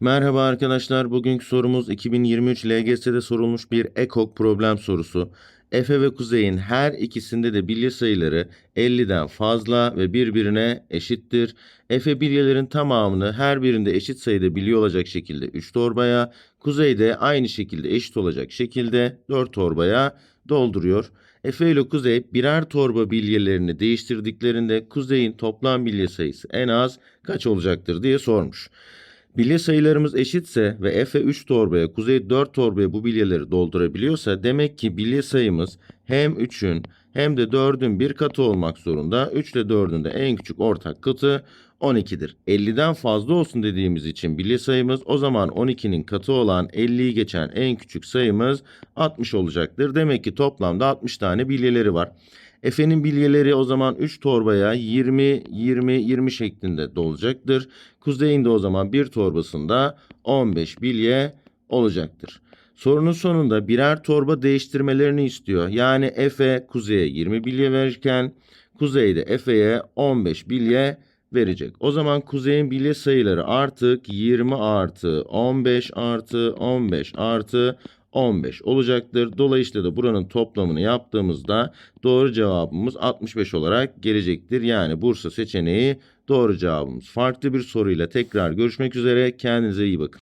Merhaba arkadaşlar. Bugünkü sorumuz 2023 LGS'de sorulmuş bir EKOK problem sorusu. Efe ve Kuzey'in her ikisinde de bilye sayıları 50'den fazla ve birbirine eşittir. Efe bilyelerin tamamını her birinde eşit sayıda bilye olacak şekilde 3 torbaya, Kuzey de aynı şekilde eşit olacak şekilde 4 torbaya dolduruyor. Efe ile Kuzey birer torba bilyelerini değiştirdiklerinde Kuzey'in toplam bilye sayısı en az kaç olacaktır diye sormuş. Bilye sayılarımız eşitse ve Efe 3 torbaya, Kuzey 4 torbaya bu bilyeleri doldurabiliyorsa demek ki bilye sayımız hem 3'ün hem de 4'ün bir katı olmak zorunda. 3 ile 4'ün de en küçük ortak katı 12'dir. 50'den fazla olsun dediğimiz için bilye sayımız o zaman 12'nin katı olan 50'yi geçen en küçük sayımız 60 olacaktır. Demek ki toplamda 60 tane bilyeleri var. Efe'nin bilyeleri o zaman 3 torbaya 20, 20, 20 şeklinde dolacaktır. Kuzey'in de o zaman bir torbasında 15 bilye olacaktır. Sorunun sonunda birer torba değiştirmelerini istiyor. Yani Efe Kuzey'e 20 bilye verirken Kuzey de Efe'ye 15 bilye verecek. O zaman Kuzey'in bilye sayıları artık 20 artı 15 artı 15 artı 15 olacaktır. Dolayısıyla da buranın toplamını yaptığımızda doğru cevabımız 65 olarak gelecektir. Yani Bursa seçeneği doğru cevabımız. Farklı bir soruyla tekrar görüşmek üzere. Kendinize iyi bakın.